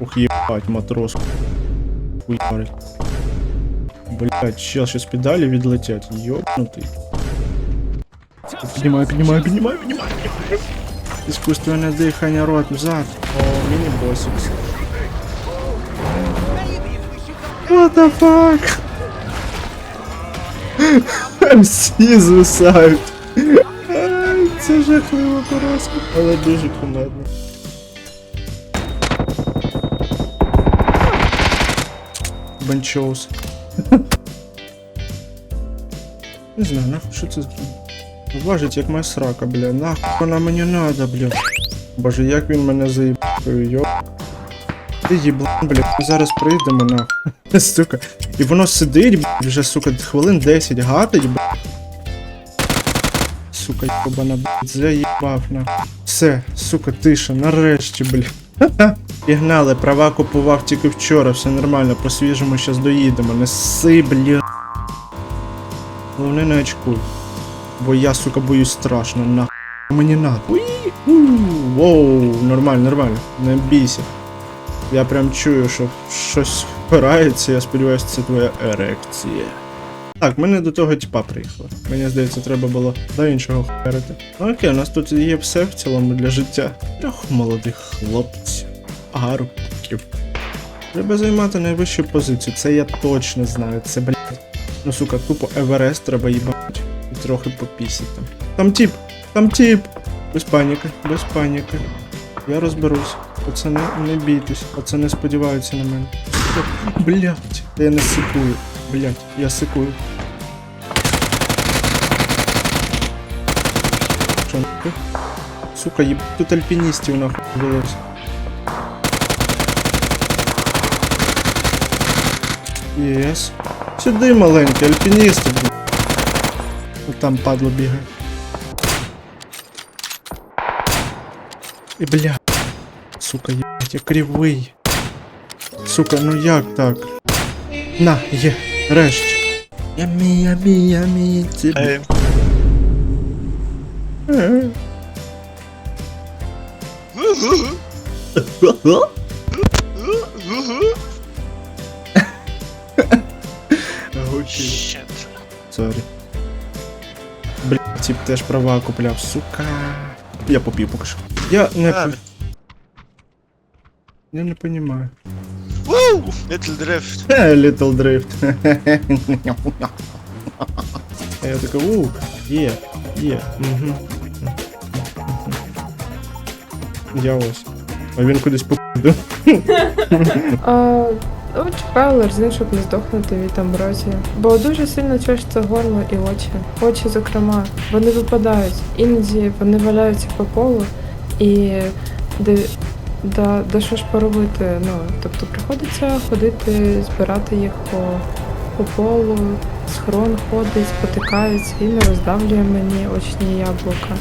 Ух, ебать, матрос. Хуярить. Блять, чел, сейчас педали відлетять. Ёбнутый. Піднімаю, піднімаю, піднімаю, піднімаю, піднімаю. Іскусственне дихання, рот, взад. О, міні-босик. What the fuck? Всі звисають. Ай, Це жахлива поразка, але дуже кумедно. Банчоус. Не знаю, нахуй що це за? Важить як моя срака, бля. Нахуй вона мені надо, бля. Боже, як він мене заїбкою, йо. Ти їблан, бля, ми зараз прийдемо нахуй. Сука. І воно сидить, бля, вже, сука, хвилин 10 гатить, бля. Сука, йобана, блядь, заїбав нахуй. Все, сука, тиша, нарешті, бля. Пігнали, права купував тільки вчора, все нормально, по свіжому щас доїдемо. Не сси, бля. Головне не очкуй. Бо я, сука, боюсь страшно, нахуй. Мені! У, Воу, нормально, нормально. Не бійся. Я прям чую, що щось впирається, я сподіваюся, це твоя ерекція. Так, ми не до того типа приїхали. Мені здається, треба було до іншого хуярити. Ну окей, у нас тут є все в цілому для життя. Трьох молодих хлопців. Гарбків. Треба займати найвищу позицію, це я точно знаю, це блядь. Ну сука, тупо Еверест треба їбати. І трохи попісити там. Там тіп! Там тіп! Без паніки, без паніки. Я розберусь. Пацани, не бійтесь, пацани сподіваються на мене. Блять, та я не сикую. Блять, я сикую. Що нахуй? Сука, їб тут альпіністів нахуй вилось. Єс. Сюди маленький, альпіністи. блін. Там падло бігає. І бля. Сука, єбать, я кривий. Сука, ну як так? На, є, решті. Ямі, ямі, ямі, ці... Ей, Е. Гучі. щет. Сорі. Бля, тип теж права купляв, сука. Я попів поки що. Я не А. по... Я не понимаю. Woo! Little drift. Е, Little Drift. А я такий, у, є, є, угу. Я ось. А він кудись попив. А, ну, чекаю ларзин, щоб не здохнути від амброзії. Бо дуже сильно чешеться горло і очі. Очі, зокрема, вони випадають. Іноді вони валяються по полу і де, да, да що ж поробити? Ну, тобто приходиться ходити, збирати їх по, по полу, схрон ходить, спотикається і не роздавлює мені очні яблука.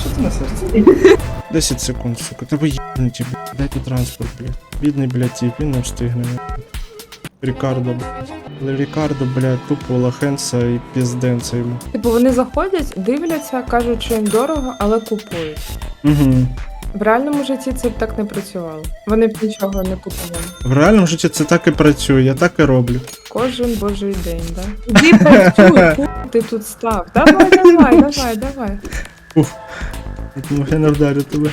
Що це на серці? 10 секунд, сука. Та ви їбнуті, блядь. Дайте транспорт, блядь. Бідний, блядь, тіп, він не встигне. Рікардо, блядь. Рікардо, блядь, тупо лохенца і пізденца йому. Типу вони заходять, дивляться, кажуть, що їм дорого, але купують. Угу. В реальному житті це б так не працювало. Вони б нічого не купували. В реальному житті це так і працює, я так і роблю. Кожен божий день, да? Іди працюй, ти тут став. Давай, давай, давай, давай. Думаю, я не вдарю тебе.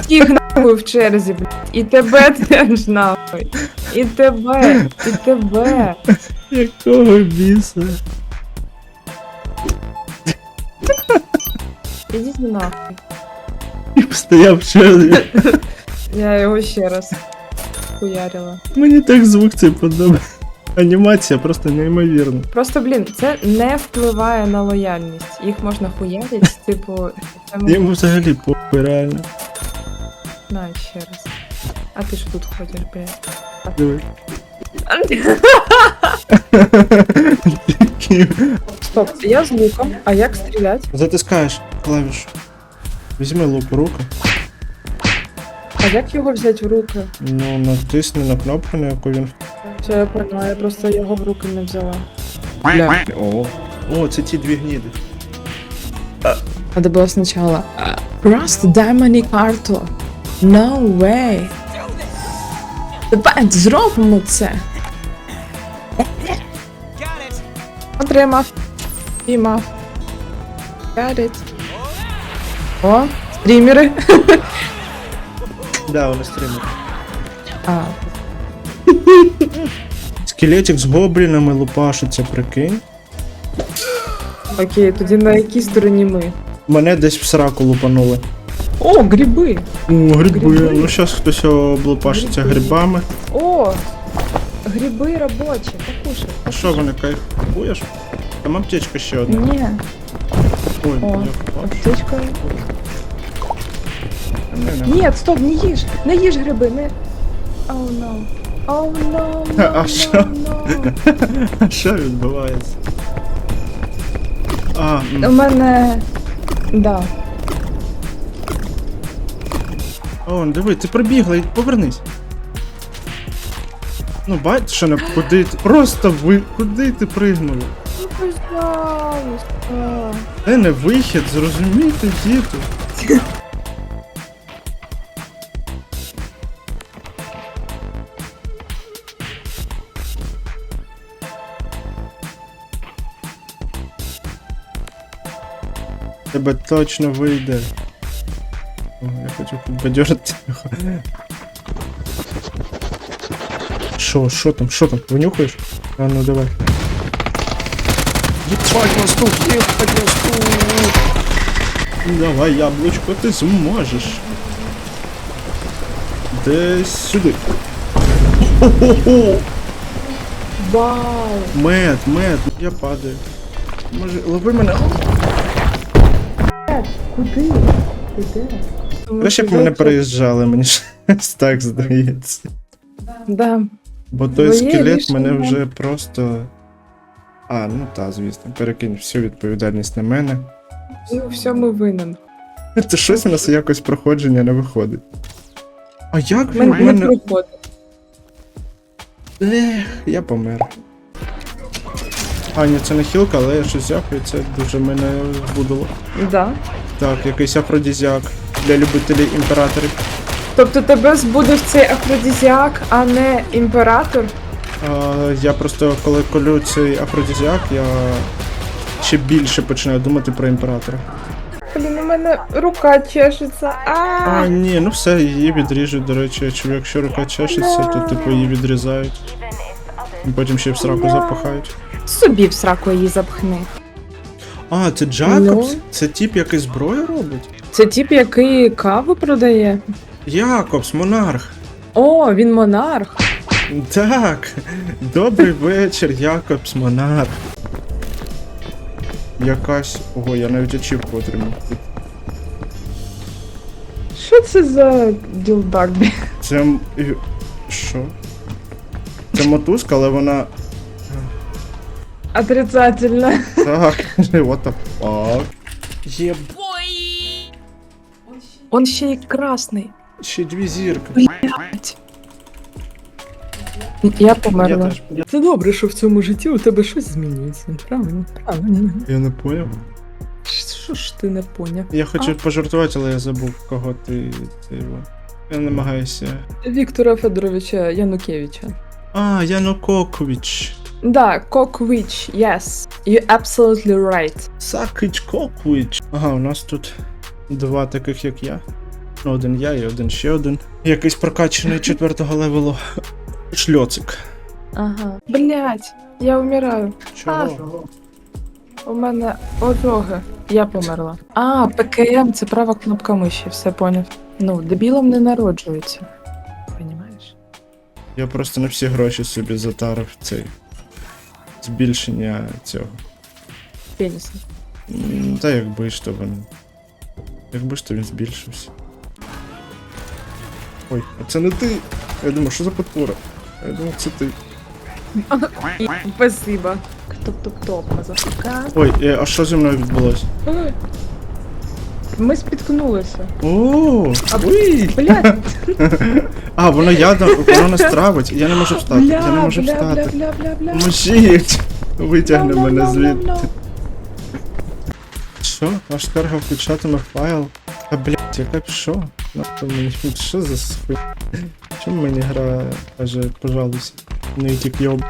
Всіх нахуй в черзі, блядь. І тебе теж нахуй. І тебе, і тебе. Якого біса? Ідіть нахуй. Стояв в черзі. Я його ще раз хуярила. Мені так звук цей подобається. Анімація просто неймовірна. Просто, блін, це не впливає на лояльність. Їх можна хуярити, типу, Йому взагалі похуй, реально. На, ще раз. А ти що тут ходиш, блядь? Диви. Стоп, я з луком, а як стріляти? Затискаєш клавішу. Візьми лук в руку. А як його взяти в руки? Ну, натисни на кнопку, на яку він. Все, я поняла, я просто його в руки не взяла. О. О, це ті дві гніди. Надо было сначала Просто дай мне карту. No way. Давай зробимо це. Отримав. Піймав. Got it. О, стрімери. Да, вони стримують. А, Скелетик з гоблінами лупашиться, прикинь. окей, тоді на якій стороні ми? Мене десь в сраку лупанули. О, гриби. О, гриби. Гриби. Ну зараз хтось облупашиться Гриби. грибами. О, гриби робочі, покушай. А що вони кайфуєш? Там аптечка ще одна. Ні, Ой, О, я аптечка. Не, не. Ні, стоп, не їж. Не їж гриби, не. Oh no. Oh no, no, А що? no. А що відбувається? А. У мене. Да. О, диви, ти прибігла, і повернись. Ну, бачиш, що не куди ти. Просто ви. Куди ти пригнула? Ну, пожалуйста. Це не вихід, зрозумійте, діти. Тебе точно вийде. О, я хочу підбадьорити. Що, що там, що там, винюхаєш? А ну давай. Єбать нас тут, єбать нас тут. Давай, яблучко, ти зможеш. Десь сюди. Хо-хо-хо! Вау. Мед, мед, я падаю. Може, лови мене. Куди? Куди? Краще б мене переїжджали, мені щось так здається. Да. Бо той Твоє скелет рішення. мене вже просто. А, ну та, звісно, перекинь всю відповідальність на мене. І у всьому винен. Це щось у нас якось проходження не виходить. А як він Мен в не мене. приходить. Ех, я помер. А, ні, це не хілка, але я щось взяв, і це дуже мене збудило. Да. Так, якийсь афродізіак для любителів імператорів. Тобто тебе збудив цей афродізіак, а не імператор? А, я просто коли колю цей афродізіак, я ще більше починаю думати про імператора. Блін, у мене рука чешеться. А, А, ні, ну все, її відріжуть, до речі, якщо- якщо рука чешеться, то типу її відрізають. І потім ще в сраку запахають. собі в сраку її запхни. А, це Джакобс? Ну. Це тип, який зброю робить? Це тип, який каву продає. Якобс, монарх. О, він монарх. Так, добрий вечір, Якобс, монарх. Якась. Ого, я навіть ачівку отримав. Що це за ділбарбі? Це. м- і- Що? Це мотузка, але вона. Отрицательно. Так, what the fuck. Є Он ще й красний. ще дві зірки. Я Я померла. теж. Це добре, що в цьому житті у тебе щось змінюється. Правильно, правильно. Я не поняв. Що ж ти не поняв? Я хочу пожартувати, але я забув, кого ти. ти його. Я намагаюся. Віктора Федоровича Янукевича. А, Янукович. Да, Коквич, yes. You absolutely right. Сакич Кокович. Ага, у нас тут два таких, як я. Ну, один я і один ще один. Якийсь прокачаний четвертого левелу. Шльоцик. Ага. Блять, я вмираю. Чого? У мене ожоги. Я померла. А, ПКМ це права кнопка миші, все поняв. Ну, дебілом не народжується. Понімаєш? Я просто на всі гроші собі затарив цей збільшення цього. Пеніса. М, Та якби ж то він. Якби ж то він збільшився. Ой, а це не ти. Я думаю, що за подпора? Я думав, це ти. Спасибо. Топ-топ-топ, мазафака. Ой, е, а що зі мною відбулося? Ми спіткнулися. О, ой! Блять, А, воно ядом, воно нас травить. Я не можу встати. бля, я не можу бля, бля, встати. бля, бля, бля. Поможіть! Витягни No, no, мене no, звідти. no, no. Що? Ваш скарга включатиме файл? А блять, яка б що? Нахуй мені що за сфи? Чому мені гра каже, пожалуйста, не тік йоб.